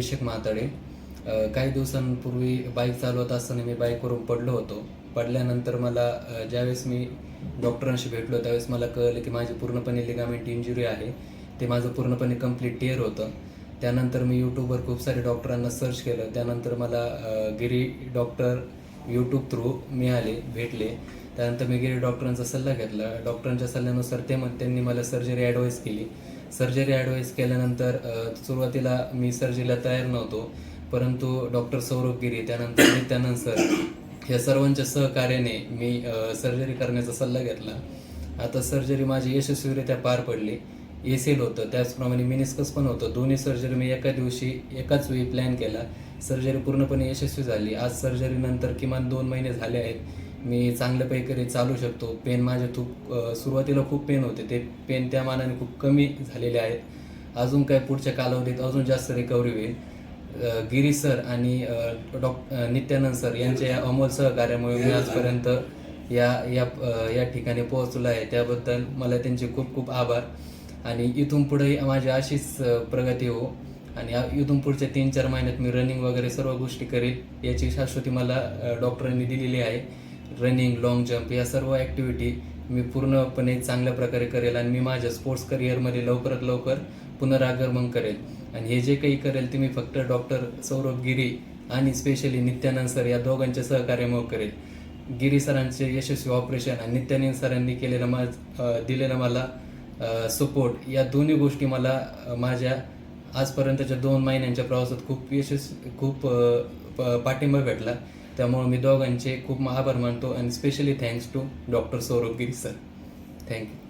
अभिषेक म्हातडे काही दिवसांपूर्वी बाईक चालवत असताना मी बाईकवरून पडलो होतो. पडल्यानंतर मला ज्यावेळेस मी डॉक्टरांशी भेटलो त्यावेळेस मला कळलं की माझी पूर्णपणे लिगामेंट इंजुरी आहे. ते माझं पूर्णपणे कंप्लीट टिअर होतं. त्यानंतर मी यूट्यूबवर खूप सारे डॉक्टरांना सर्च केलं. त्यानंतर मला गिरी डॉक्टर यूट्यूब थ्रू मिळाले भेटले. त्यानंतर मी गिरी डॉक्टरांचा सल्ला घेतला. डॉक्टरांच्या सल्ल्यानुसार ते मग त्यांनी मला सर्जरी ॲडवाईस केली. सर्जरी ॲडवाईस केल्यानंतर सुरुवातीला मी सर्जरीला तयार नव्हतो परंतु डॉक्टर सौरभ गिरी त्यानंतर नित्यानंद सर या सर्वांच्या सहकार्याने मी सर्जरी करण्याचा सल्ला घेतला. आता सर्जरी माझी यशस्वीरित्या पार पडली. एसील होतं त्याचप्रमाणे मिनिस्कस पण होतं. दोन्ही सर्जरी मी एका दिवशी एकाच वेळी प्लॅन केला. सर्जरी पूर्णपणे यशस्वी झाली. आज सर्जरीनंतर किमान दोन महिने झाले आहेत. मी चांगल्यापैकी चालू शकतो. पेन माझे खूप सुरुवातीला खूप पेन होते. ते पेन त्या मानाने खूप कमी झालेले आहेत. अजून काय पुढच्या कालावधीत अजून जास्त रिकव्हरी होईल. गिरी सर आणि डॉक्टर नित्यानंद सर यांच्या या अमोल सहकार्यामुळे मी आजपर्यंत या या या ठिकाणी पोहोचलो आहे. त्याबद्दल मला त्यांचे खूप खूप आभार. आणि इथून पुढे माझी अशीच प्रगती हो. आणि या- इथून पुढच्या तीन चार महिन्यात मी रनिंग वगैरे सर्व गोष्टी करेल याची शाश्वती मला डॉक्टरांनी दिलेली आहे. रनिंग लॉंग जम्प या सर्व ॲक्टिव्हिटी मी पूर्णपणे चांगल्या प्रकारे करेल आणि मी माझ्या स्पोर्ट्स करिअरमध्ये लवकरात लवकर पुनरागमन करेल. आणि हे जे काही करेल ते मी फक्त डॉक्टर सौरभ गिरी आणि स्पेशली नित्यानंद सर या दोघांच्या सहकार्यामुळे करेल. गिरी सरांचे यशस्वी ऑपरेशन आणि नित्यानंद सरांनी केलेलं मा दिलेलं मला सपोर्ट या दोन्ही गोष्टी मला माझ्या आजपर्यंतच्या दोन महिन्यांच्या प्रवासात खूप यशस्वी खूप प- पाठिंबा भेटला. त्यामुळे मी दोघांचे खूप महाभार मानतो आणि specially thanks to doctor Saurabh Giri sir thank you